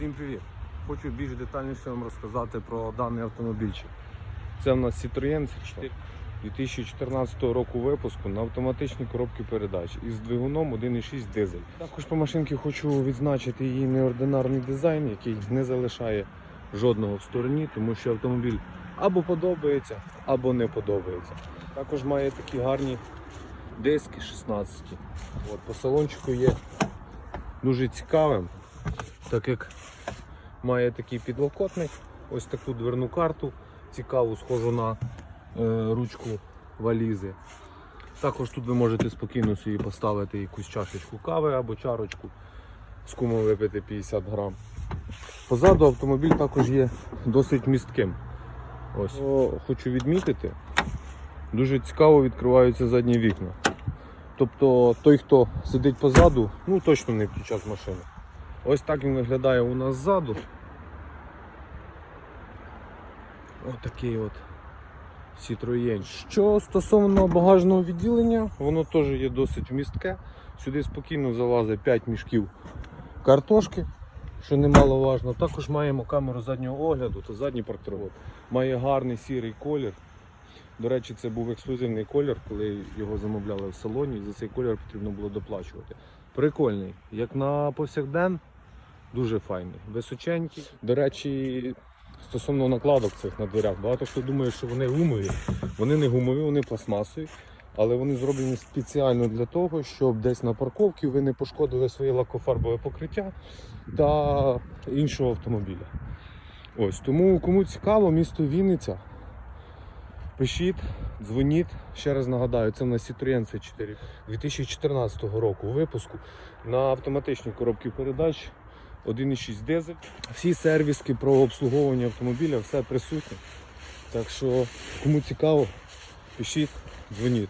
Всім привіт! Хочу більш детальніше вам розказати про даний автомобільчик. Це в нас Citroën C4 2014 року випуску на автоматичній коробці передач із двигуном 1.6 дизель. Також по машинці хочу відзначити її неординарний дизайн, який не залишає жодного в стороні, тому що автомобіль або подобається, або не подобається. Також має такі гарні диски 16. От, по салончику є дуже цікавим, так як має такий підлокотник, ось таку дверну карту, цікаву, схожу на е, ручку валізи. Також тут ви можете спокійно собі поставити якусь чашечку кави або чарочку з кумом випити 50 грам. Позаду автомобіль також є досить містким. Ось О, хочу відмітити, дуже цікаво відкриваються задні вікна. Тобто той, хто сидить позаду, ну точно не під час машини. Ось так він виглядає у нас ззаду. Ось такий от Citroën. Що стосовно багажного відділення, воно теж є досить вмістке. Сюди спокійно залазить 5 мішків картошки, що немаловажно. Також маємо камеру заднього огляду та задній парктровод. Має гарний сірий колір. До речі, це був ексклюзивний колір, коли його замовляли в салоні, і за цей колір потрібно було доплачувати. Прикольний, як на повсякден, дуже файний, височенький. До речі, стосовно накладок цих на дверях, багато хто думає, що вони гумові. Вони не гумові, вони пластмасові, але вони зроблені спеціально для того, щоб десь на парковці ви не пошкодили своє лакофарбове покриття та іншого автомобіля. Ось тому, кому цікаво, місто Вінниця. Пишіть, дзвоніть. Ще раз нагадаю, це в нас Citroën C4 2014 року випуску на автоматичній коробці передач 1.6 дизель. Всі сервіски про обслуговування автомобіля, все присутнє. Так що, кому цікаво, пишіть, дзвоніть.